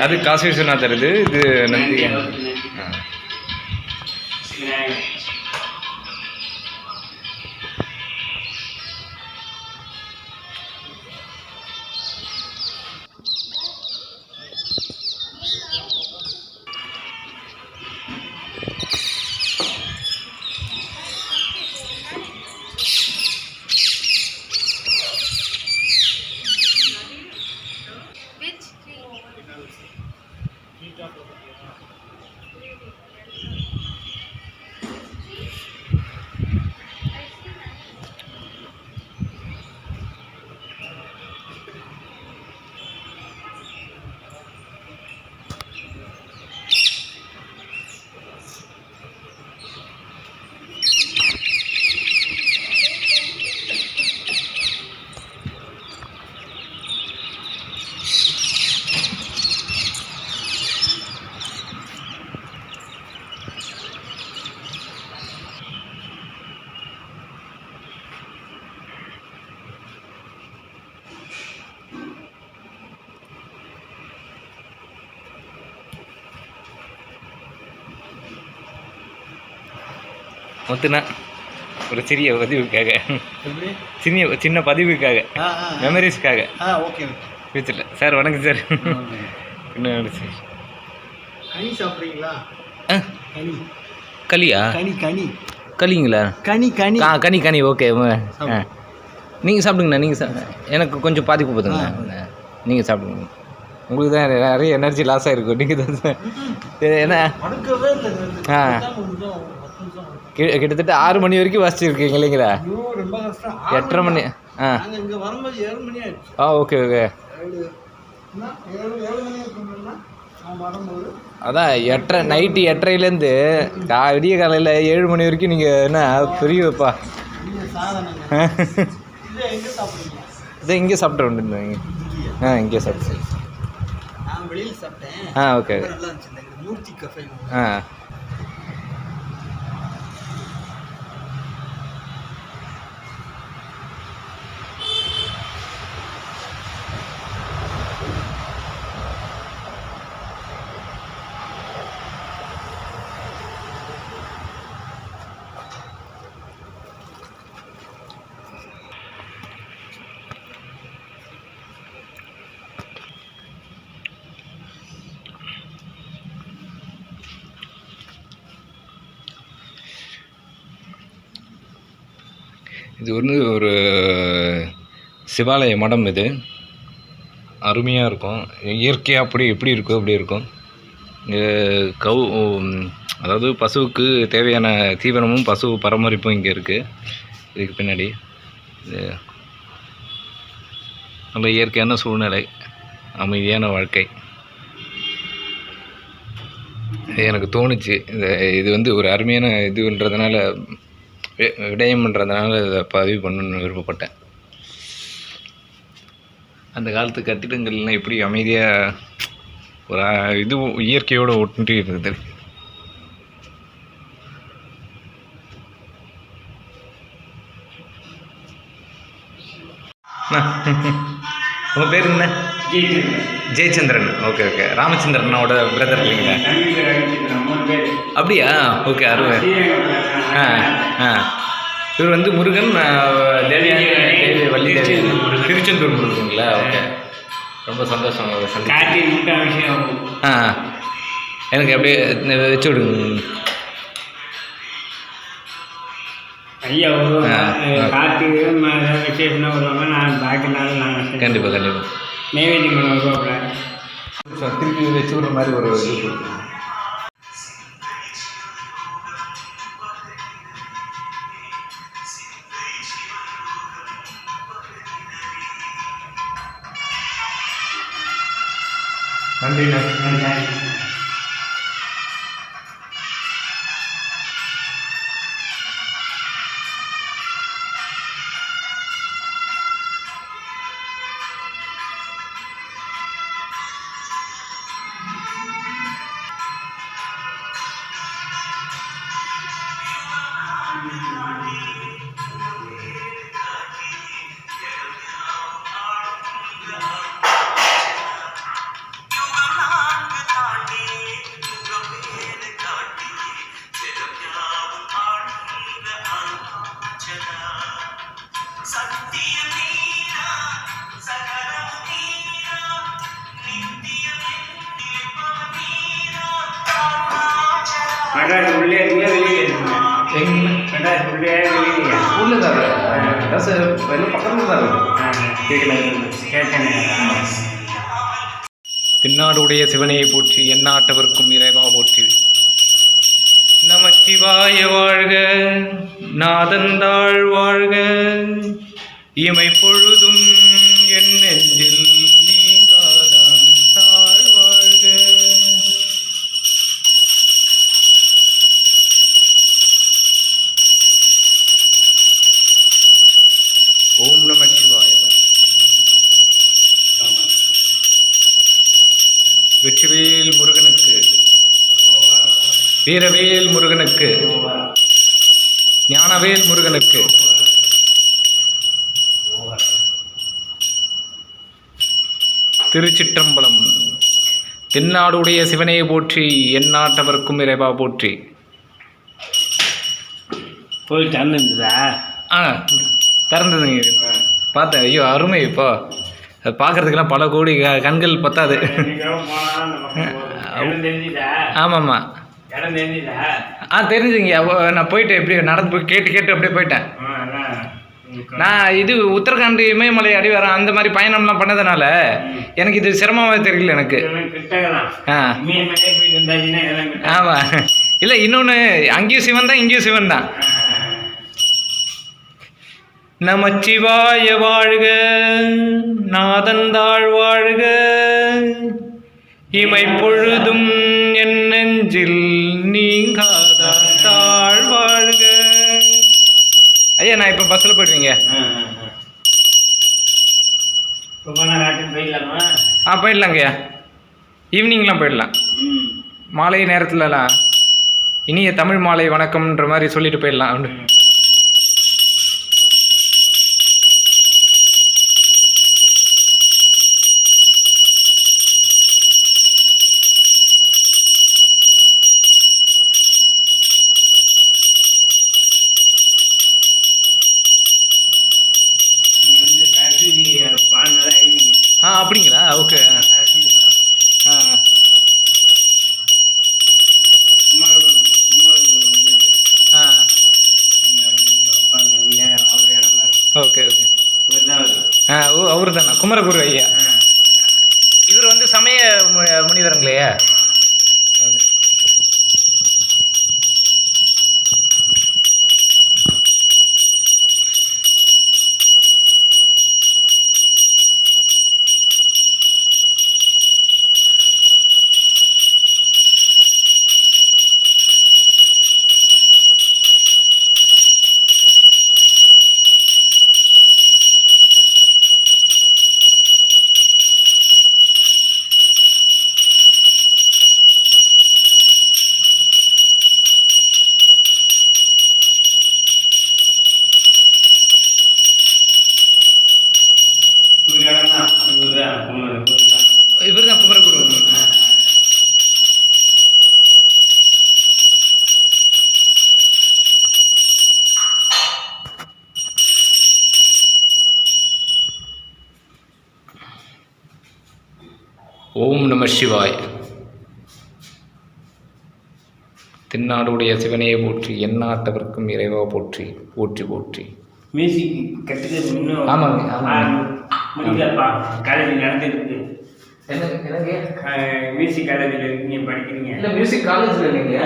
அது காசி விஸ்வநாதர் இது இது நந்தி. ஆ. முத்துனா ஒரு சிறிய பதிவுக்காக. எப்படி? சின்ன சின்ன பதிவுக்காக. மெமரிஸ்க்காக ஓகே ஃபியூச்சரில் சார் வணக்கம் சார் என்ன சார் கனி சாப்பிட்றீங்களா? கனி. களியா? கனி கனி. களிங்களா? கனி கனி. ஆ கனி கனி ஓகே. நீங்கள் சாப்பிடுங்கண்ணா நீங்கள் சா எனக்கு கொஞ்சம் பாதி கொடுத்துங்க நீங்கள் சாப்பிடுங்க. உங்களுக்கு தான் நிறைய எனர்ஜி லாஸ் ஆகிருக்கும் நீங்கள் தான் இல்லை ஆ. கிட்டத்தட்ட ஆறு மணி வரைக்கும் வாசிச்சிருக்கீங்க இல்லைங்களா? எட்டரை மணி ஆ. ஆ. Okay okay. அதான் எட்டரை நைட்டு எட்டரைலேருந்து கா விடிய காலையில் ஏழு மணி வரைக்கும் நீங்கள் என்ன எங்கே சாப்பிட்றீங்க? இதை இங்கே சாப்பிட்டு வந்துருந்தீங்க ஆ இங்கே சாப்பிட்டு. ஆ ஓகே ஆ. இது வந்து ஒரு சிவாலய மடம் இது. அருமையாக இருக்கும். இயற்கையாக அப்படி எப்படி இருக்கோ அப்படி இருக்கும். கவு அதாவது பசுவுக்கு தேவையான தீவனமும் பசு பராமரிப்பும் இங்கே இருக்குது இதுக்கு பின்னாடி. நல்ல இயற்கையான சூழ்நிலை. அமைதியான வாழ்க்கை. இது எனக்கு தோணுச்சு. இந்த இது வந்து ஒரு அருமையான இதுன்றதுனால விடயம் விடயம்ன்றதுனால இதை பதிவு பண்ணணும்னு விருப்பப்பட்டேன். அந்த காலத்து கட்டிடங்கள்லாம் எப்படி அமைதியாக ஒரு இது இயற்கையோடு ஒட்டு இருக்குது. உங்கள் பேர் என்ன? ஜெயச்சந்திரன். ஓகே ஓகே ராமச்சந்திரனோட பிரதர் இல்லைங்களா? அப்படியா? ஓகே ஸ்ரீரங்கம் ஆ ஆ. இவர் வந்து முருகன் தேவியான தேவி வள்ளி தேவி திருச்செந்தூர் முருகனுங்களா? ஓகே ரொம்ப சந்தோஷம் ஆ எனக்கு அப்படியே வச்சு விடுங்க. ஐயா வருவாங்க. கார்த்திகை விசேஷம்னா வருவாங்க. நான் பாக்கினாலும் நான் கண்டிப்பாக கண்டிப்பாக நைவேத்தியம் பண்ண வருவாப்புல திருப்பி வச்சு விடுற மாதிரி ஒரு இது கொடுத்துருங்க நன்றிண்ணா மெட்ராஸ் உள்ளே இருக்கீங்க வெளியே இருக்கீங்க எங்க? மெட்ராஸ் உள்ளே வெளியே ஊரில் தான் இருக்கு ட்ரெஸ் எல்லாம் பக்கத்தில் தான் இருக்கு கேட்கல. கேட்டேன் தென்னாடுடைய சிவனையை போற்றி எந்நாட்டவர்க்கும் இறைவா போற்றி. நமச்சிவாய வாழ்க நாதந்தாள் வாழ்க. இமை பொழுதும் என் வீரவேல் முருகனுக்கு ஞானவேல் முருகனுக்கு. திருச்சிற்றம்பலம் தென்னாடுடைய சிவனையை போற்றி எந்நாட்டவர்க்கும் இறைவா போற்றி. போய் தந்துருந்ததா ஆ திறந்ததுங்க. பார்த்தேன் ஐயோ அருமை இப்போ. அது பார்க்கறதுக்கெல்லாம் பல கோடி கண்கள் பத்தாது. ஆமாம்மா. ஆ தெரிஞ்சுங்க நான் போயிட்டு எப்படி நடந்து போய் கேட்டு கேட்டு அப்படியே போயிட்டேன். நான் இது உத்தரகாண்ட் இமயமலை அடிவாரம் அந்த மாதிரி பயணம்லாம் பண்ணதுனால எனக்கு இது சிரமமாக தெரியல எனக்கு. ஆ. ஆமாம் இல்லை இன்னொன்று அங்கேயும் சிவன் தான் இங்கேயும் சிவன் தான். நமச்சிவாய வாழ்க நாதந்தாள் வாழ்க. இமை பொழுதும் என் நெஞ்சில் நீங்காதான் தாழ் வாழ்க. ஐயா நான் இப்போ பஸ்ஸில் போயிடுவீங்க. ஆ போயிடலாங்கய்யா ஈவினிங்லாம் போயிடலாம். மாலை நேரத்துலலாம் இனிய தமிழ் மாலை வணக்கம்ன்ற மாதிரி சொல்லிட்டு போயிடலாம். குமரகுரு ஐயா ஓம் நம சிவாய். தென்னாடுடைய சிவனையை போற்றி எந்நாட்டவர்க்கும் இறைவா போற்றி போற்றி போற்றி. மியூசிக் கற்றுக்கிறது ஆமாங்க, ஆமாங்க. முடிக்கலப்பா. காலேஜ் நடந்துருக்கு மியூசிக் காலேஜில் இருக்கீங்க படிக்கிறீங்க. இல்லை மியூசிக் காலேஜில் இல்லைங்க.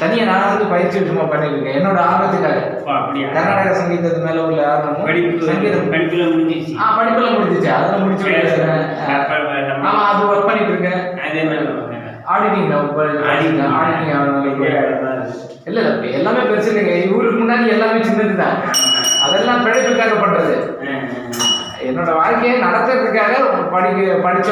தனியாக நான் வந்து பயிற்சி சும்மா பண்ணியிருக்கேன் என்னோட ஆர்வத்துக்காக அப்படியா? கர்நாடக சங்கீதத்து மேலே உள்ள படிப்பு சங்கீதம். படிப்புல முடிஞ்சிச்சு ஆ படிப்பெல்லாம் முடிஞ்சிச்சு அதெல்லாம் முடிச்சு ஆமாம் அது ஒர்க் பண்ணிட்டு இருக்கேன். அது என்ன ஆடிட்டிங் ஆடிட்டிங் ஆடிட்டிங் இல்லை இல்லை எல்லாமே பெருசு இல்லைங்க. இவருக்கு முன்னாடி எல்லாமே சின்னது தான் அதெல்லாம் பிழைப்புக்காக பண்ணுறது என்னோட வாழ்க்கையை நடத்துறதுக்காக படிக்க படிச்ச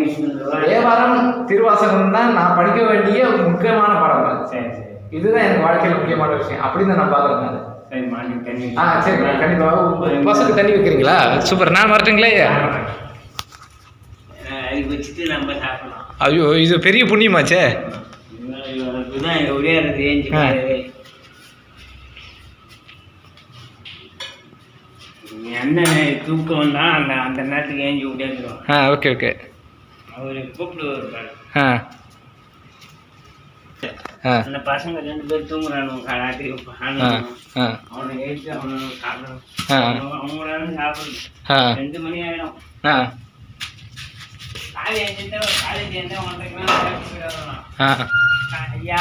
விஷயம் தேவாரம் திருவாசகம் தான் நான் படிக்க வேண்டிய முக்கியமான பாடம் சரி சரி இதுதான் எனக்கு வாழ்க்கையில் முக்கியமான விஷயம் அப்படின்னு நான் தனி ஆ சரி கண்டிப்பாக பசங்க தண்ணி வைக்கிறீங்களா சூப்பர் நான் வரட்டுங்களே ஐயோ இது பெரிய புண்ணியமாச்சே ஒரே இருக்கு ஏஞ்சி ஆ. அண்ணன் தூக்கம் தான் அந்த அந்த நேரத்துக்கு ஏஞ்சி விட்டேங்கிறோம் ஆ ஓகே ஓகே. அவர் கூப்பிடுவார் ஆ. அந்த பசங்க ரெண்டு பேர் தூங்குறானுங்க ராத்திரி அவனை எழுத்து அவனை சாப்பிடணும் ஆ. அவங்களால சாப்பிடணும். ரெண்டு மணி ஆயிடும். காலேஜ் காலேஜ் எழுந்து ஒன்றரை ஐயா.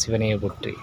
சிவனையை போற்றி.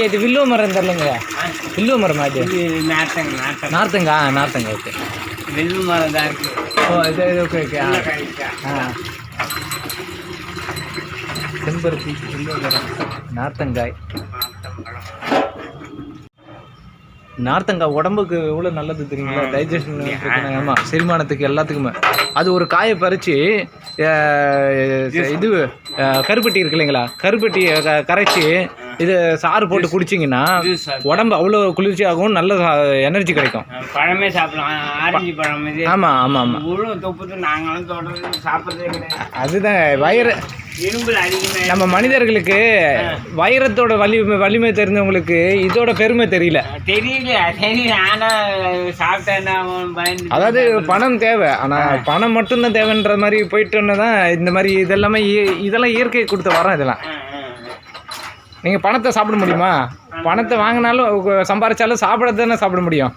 ஐயா இது வில்லுவ மரம் தரலங்க. வில்லுவ மரமா நாட்டம் நார்த்தங்கா ஆ, நார்த்தங்கா ஓகே. வெள்ளு மரம் தான் இருக்கு. ஓ இது ஓகே ஓகே. ஆ. செம்பருத்தி வில்லுவ மரம் நார்த்தங்காய். நார்த்தங்காய் உடம்புக்கு எவ்வளோ நல்லது தெரியுங்களா? டைஜஷன் ஆமாம் செரிமானத்துக்கு எல்லாத்துக்குமே. அது ஒரு காயை பறித்து இது கருப்பட்டி இருக்கு இல்லைங்களா? கருப்பட்டியை கரைச்சி இது சாறு போட்டு குடிச்சிங்கன்னா உடம்பு அவ்வளோ குளிர்ச்சியாகவும் நல்ல எனர்ஜி கிடைக்கும். பழமே சாப்பிடலாம். ஆரஞ்சு பழம் இது. ஆமாம் ஆமாம் ஆமாம் முழு தொப்புட்டு நாங்களும் தொடர்ந்து சாப்பிட்றதே கிடையாது. அதுதான் வயிறு. நம்ம மனிதர்களுக்கு வைரத்தோட வலிமை வலிமை தெரிஞ்சவங்களுக்கு இதோட பெருமை தெரியல. தெரியல அதாவது பணம் தேவை. ஆனால் பணம் மட்டும்தான் தேவைன்ற மாதிரி போயிட்டோன்னு தான் இந்த மாதிரி இதெல்லாமே இதெல்லாம் இயற்கை கொடுத்த வரம் இதெல்லாம். நீங்கள் பணத்தை சாப்பிட முடியுமா? பணத்தை வாங்கினாலும் சம்பாரிச்சாலும் சாப்பிட தானே சாப்பிட முடியும்.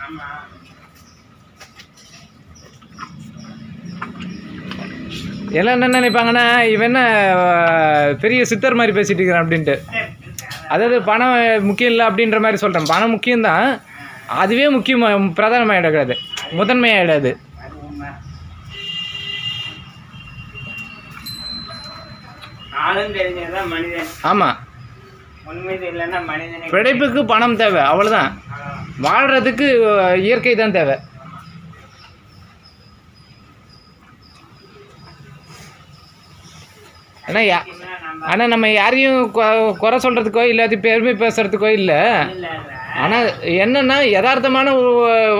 எல்லாம் என்ன நினைப்பாங்கன்னா இவன் என்ன பெரிய சித்தர் மாதிரி பேசிட்டு இருக்கிறான் அப்படின்ட்டு. அதாவது பணம் முக்கியம் இல்லை அப்படின்ற மாதிரி சொல்கிறேன் பணம் முக்கியம்தான். அதுவே முக்கியம் பிரதானமாகிடாது முதன்மையாகிடாது ஆமாம் பிழைப்புக்கு பணம் தேவை அவ்வளோதான் வாழ்கிறதுக்கு இயற்கை தான் தேவை. ஆனால் ஆனால் நம்ம யாரையும் குறை சொல்கிறதுக்கோ இல்லாட்டி பெருமை பேசுகிறதுக்கோ இல்லை. ஆனால் என்னன்னா யதார்த்தமான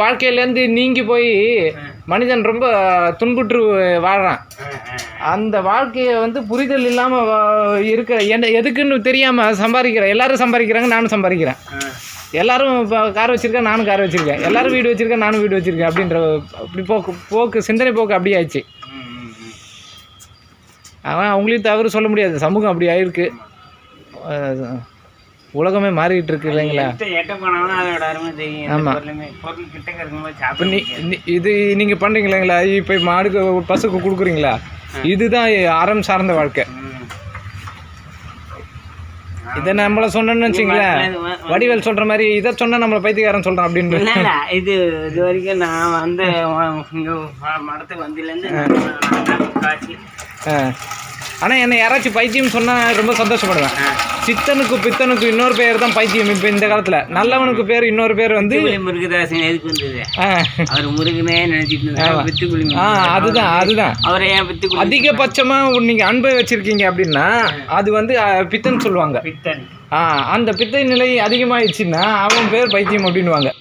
வாழ்க்கையிலேருந்து நீங்கி போய் மனிதன் ரொம்ப துன்புற்று வாழ்கிறான். அந்த வாழ்க்கையை வந்து புரிதல் இல்லாமல் இருக்கிற என்ன எதுக்குன்னு தெரியாமல் சம்பாதிக்கிற எல்லாரும் சம்பாதிக்கிறாங்க நானும் சம்பாதிக்கிறேன். எல்லாரும் இப்போ கார் வச்சுருக்கேன் நானும் கார் வச்சுருக்கேன். எல்லாரும் வீடு வச்சுருக்கேன் நானும் வீடு வச்சுருக்கேன் அப்படின்ற அப்படி போக்கு போக்கு சிந்தனை போக்கு அப்படி ஆயிடுச்சு. ஆனால் அவங்களையும் தவறு சொல்ல முடியாது. சமூகம் அப்படி ஆயிருக்கு. உலகமே மாறிக்கிட்டு இருக்கு இல்லைங்களா? எட்ட எட்ட போனாலும் அதோட அருமை தெரியும். எந்த ஆமா. பொருளுமே பொருள் கிட்ட இருக்கும்போது இப்போ சாப்பிட நீ நீ- இது நீங்கள் பண்ணுறீங்க இல்லைங்களா இப்போ மாடுக்கு பசுக்கு கொடுக்குறீங்களா? இதுதான் அறம் சார்ந்த வாழ்க்கை. இதை நம்மள சொன்னோன்னு வச்சுங்களேன் வடிவேல் சொல்கிற மாதிரி இதை சொன்னால் நம்மளை பைத்தியக்காரன் சொல்கிறான் அப்படின்னு. இது இது வரைக்கும் நான் வந்து இங்க மடத்துக்கு வந்திலேருந்து ஆனால் என்னை யாராச்சும் பைத்தியம் சொன்னால் ரொம்ப சந்தோஷப்படுவேன். சித்தனுக்கு பித்தனுக்கு இன்னொரு பேர் தான் பைத்தியம் இப்போ இந்த காலத்தில். நல்லவனுக்கு பேர் இன்னொரு பேர் வந்து முருகதாசன் எதுக்கு வந்தது? அவர் முருகனே நினைச்சிட்டு ஆ அதுதான் அதுதான். அவரை ஏன் பித்துக்குளி அதிகபட்சமாக நீங்கள் அன்பை வச்சுருக்கீங்க அப்படின்னா அது வந்து பித்தன் சொல்லுவாங்க. பித்தன். ஆ அந்த பித்தை நிலை அதிகமாகிடுச்சுன்னா அவன் பேர் பைத்தியம் அப்படின்னுவாங்க.